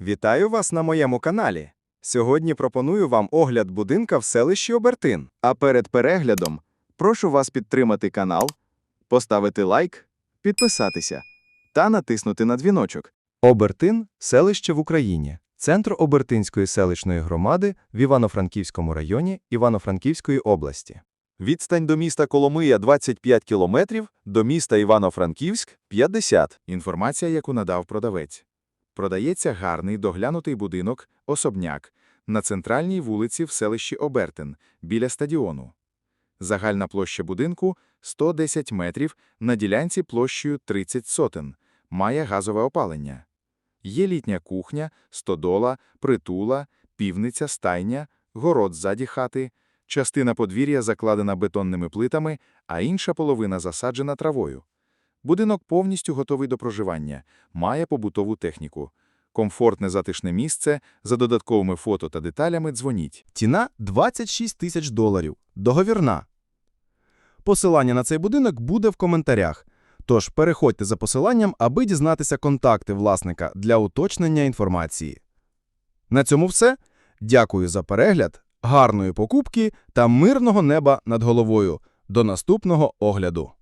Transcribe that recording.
Вітаю вас на моєму каналі. Сьогодні пропоную вам огляд будинка в селищі Обертин. А перед переглядом прошу вас підтримати канал, поставити лайк, підписатися та натиснути на дзвіночок. Обертин селище в Україні. Центр Обертинської селищної громади в Івано-Франківському районі Івано-Франківської області. Відстань до міста Коломия 25 кілометрів, до міста Івано-Франківськ 50. Інформація, яку надав продавець. Продається гарний доглянутий будинок, особняк, на центральній вулиці в селищі Обертин, біля стадіону. Загальна площа будинку – 110 метрів, на ділянці площею 30 сотен, має газове опалення. Є літня кухня, стодола, притула, півниця, стайня, город ззаді хати, частина подвір'я закладена бетонними плитами, а інша половина засаджена травою. Будинок повністю готовий до проживання, має побутову техніку. Комфортне затишне місце, за додатковими фото та деталями дзвоніть. Ціна 26 тисяч доларів. Договірна. Посилання на цей будинок буде в коментарях. Тож переходьте за посиланням, аби дізнатися контакти власника для уточнення інформації. На цьому все. Дякую за перегляд, гарної покупки та мирного неба над головою. До наступного огляду.